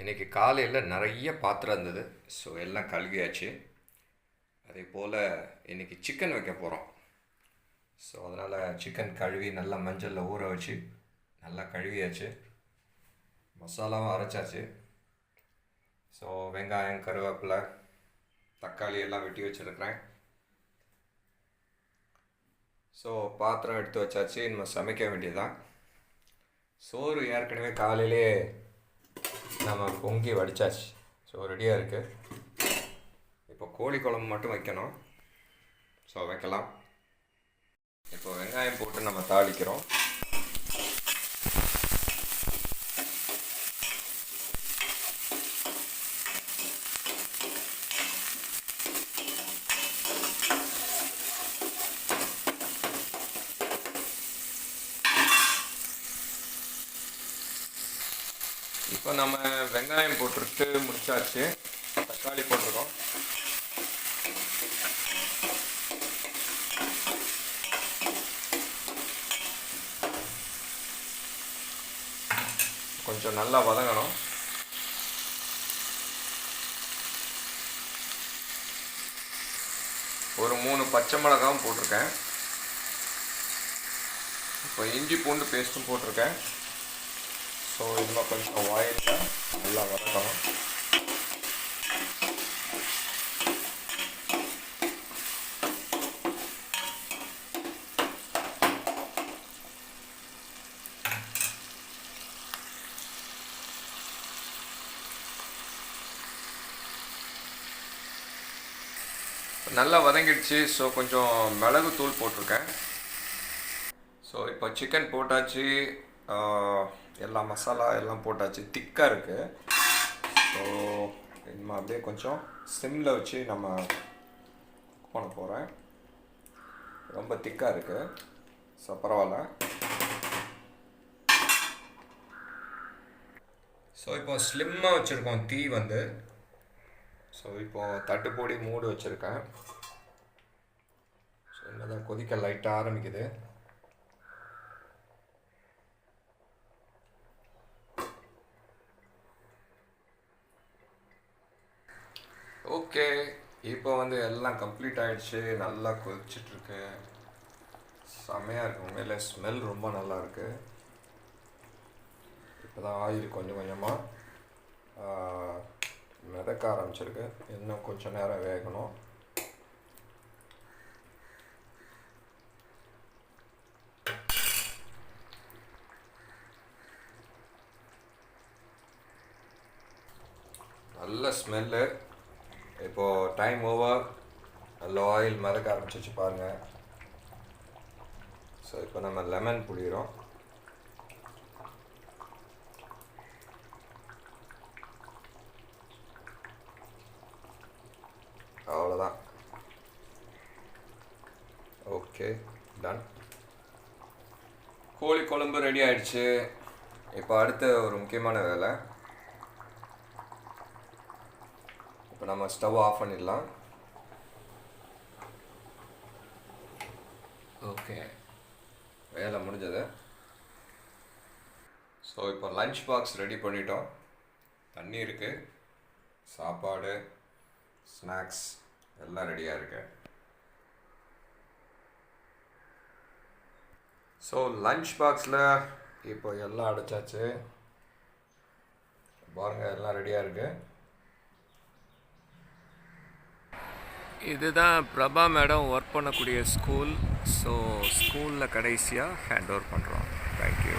இன்னைக்கு காலையில் நிறைய பாத்திரம் இருந்தது. ஸோ எல்லாம் கழுவியாச்சு. அதே போல் இன்றைக்கி சிக்கன் வைக்க போகிறோம் ஸோ அதனால் சிக்கன் கழுவி நல்லா மஞ்சளில் ஊற வச்சு நல்லா கழுவியாச்சு. மசாலாவும் அரைச்சாச்சு. ஸோ வெங்காயம் கருவேப்பிலை தக்காளி எல்லாம் வெட்டி வச்சுருக்கிறேன். ஸோ பாத்திரம் எடுத்து வச்சாச்சு. நம்ம சமைக்க வேண்டியதுதான். சோறு ஏற்கனவே காலையிலே நம்ம பொங்கி வடிச்சாச்சு. ஸோ ரெடியாக இருக்குது இப்போ கோழி குழம்பு மட்டும் வைக்கணும். ஸோ வைக்கலாம். இப்போ வெங்காயம் போட்டு நம்ம தாளிக்கிறோம். இப்போ நம்ம வெங்காயம் போட்டுட்டு முடிச்சாச்சு. தக்காளி போட்டிருக்கோம். கொஞ்சம் நல்லா வதங்கணும். ஒரு மூணு பச்சை மிளகாவும் போட்டிருக்கேன். இப்போ இஞ்சி பூண்டு பேஸ்ட்டும் போட்டிருக்கேன். ஸோ இன்னும் கொஞ்சம் ஆயிலில் நல்லா வதக்கணும். நல்லா வதங்கிடுச்சு. ஸோ கொஞ்சம் மிளகு தூள் போட்டிருக்கேன். ஸோ இப்போ சிக்கன் போட்டாச்சு. எல்லா மசாலா எல்லாம் போட்டாச்சு. திக்காக இருக்குது ஸோ நம்ம அப்படியே கொஞ்சம் சிம்மில் வச்சு நம்ம குக் பண்ண போகிறேன் ரொம்ப திக்காக இருக்குது ஸோ பரவாயில்ல. ஸோ இப்போ ஸ்லிம்மாக வச்சுருக்கோம் தீ வந்து. ஸோ இப்போ தட்டுப்பொடி மூடு வச்சுருக்கேன். ஸோ என்னதான் கொதிக்க லைட்டாக ஆரம்பிக்குது. ஓகே. இப்போ வந்து எல்லாம் கம்ப்ளீட் ஆகிடுச்சு நல்லா கொதிச்சிட்ருக்கு. செம்மையாக செமையாக இருக்கு ஸ்மெல் ரொம்ப நல்லா இருக்கு. இப்போதான் ஆயில் கொஞ்சம் கொஞ்சமாக மிதக்க ஆரம்பிச்சிருக்கு. இன்னும் கொஞ்சம் நேரம் வேகணும். நல்ல ஸ்மெல்லு இப்போது டைம் ஓவர் நல்ல ஆயில் மிதக்க ஆரம்பிச்சிச்சு பாருங்கள் ஸோ இப்போ நம்ம லெமன் புளிகிறோம் அவ்வளோதான் ஓகே டன் கோழி குழம்பு ரெடி ஆயிடுச்சு. இப்போ அடுத்த ஒரு முக்கியமான வேலை இப்போ நம்ம ஸ்டவ் ஆஃப் பண்ணிடலாம். ஓகே. வேலை முடிஞ்சது. ஸோ இப்போ லஞ்ச் பாக்ஸ் ரெடி பண்ணிட்டோம். தண்ணி இருக்குது சாப்பாடு ஸ்நாக்ஸ் எல்லாம் ரெடியாக இருக்கு. ஸோ லஞ்ச் பாக்ஸில் இப்போ எல்லாம் அடைச்சாச்சு. பாருங்கள் எல்லாம் ரெடியாக இருக்குது இதுதான் பிரபா மேடம் ஒர்க் பண்ணக்கூடிய ஸ்கூல் ஸோ ஸ்கூலில் கடைசியாக ஹேண்ட் ஓவர் பண்ணுறோம் தேங்க்யூ